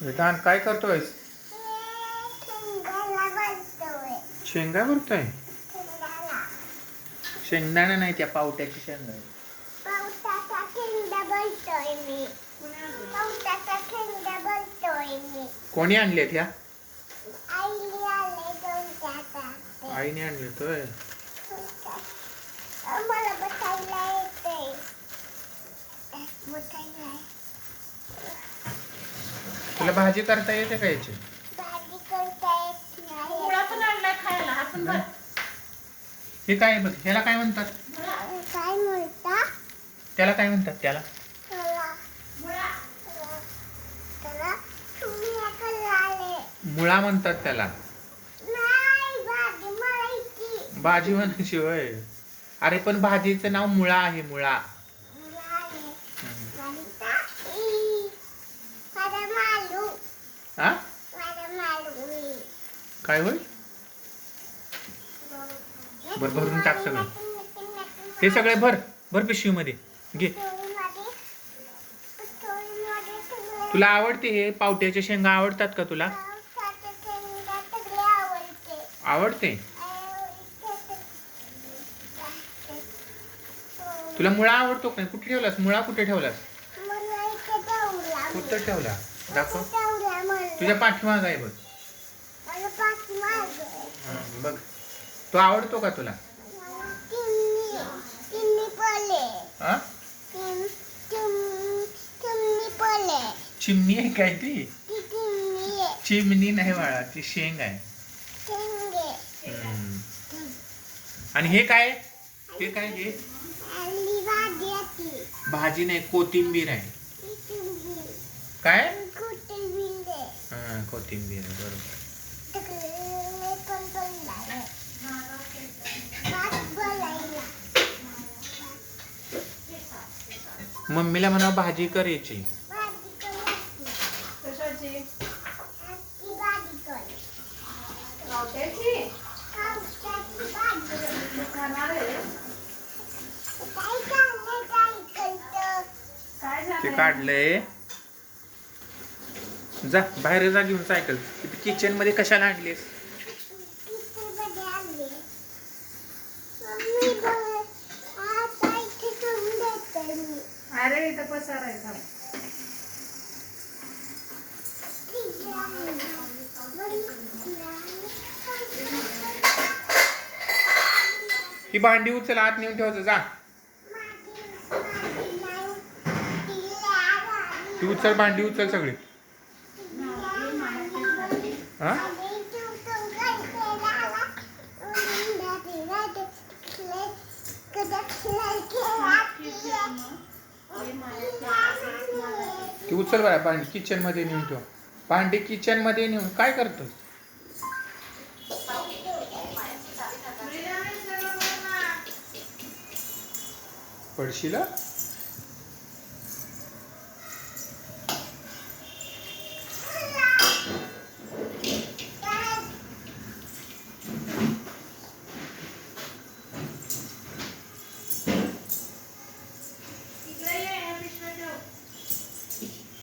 वेदांत काय करतोय शेंगा भरतोय? शेंगदाणा नाही त्या पावट्याची शेंगा. कोणी आणले त्या? आईने आणले तोय मला तुला भाजी करता येते का याची? भाजी करता येत पोळा नाही. पण आणलाय खायला हा पण हे काय बघ ह्याला काय म्हणतात? काय म्हणता? त्याला काय म्हणतात त्याला? मुळा. त्याला तुम्ही एका आले मुळा म्हणतात त्याला. नाही भाजी माहिती भाजी म्हणायची होय. अरे पण भाजीचं नाव मुळा आहे मुळा. हा? काय होईल भर भरून टाक सगळं. हे सगळे भर भर पिशवीमध्ये. घे. तुला आवडते हे पावट्याच्या शेंगा आवडतात का तुला? आवडते. तुला मुळा आवडतो का कुठे ठेवलास? मुळा कुठे ठेवलास? कुठं ठेवला? दाखव. तुझ्या पाठीमाग आहे बघ. हा, बघ. तो आवडतो का तुला? हा? चिमणी आहे काय ती? चिमणी नाही बाळा ती शेंग आहे. आणि हे काय? हे काय हे? भाजी नाही कोथिंबीर आहे. काय? कोथिंबीर बरोबर. मम्मीला म्हणा भाजी करायची. ते काढलंय. जा बाहेर जा घेऊन सायकल किचनमध्ये कशाला आणलीस? अरे इथं. ही भांडी उचल आत नेऊन ठेवायचं जा. ती उचल भांडी उचल सगळी. हां? ती उचल बघा भांडी किचनमध्ये नेऊन ठेव. भांडी किचनमध्ये नेऊन काय करतो पडशीला?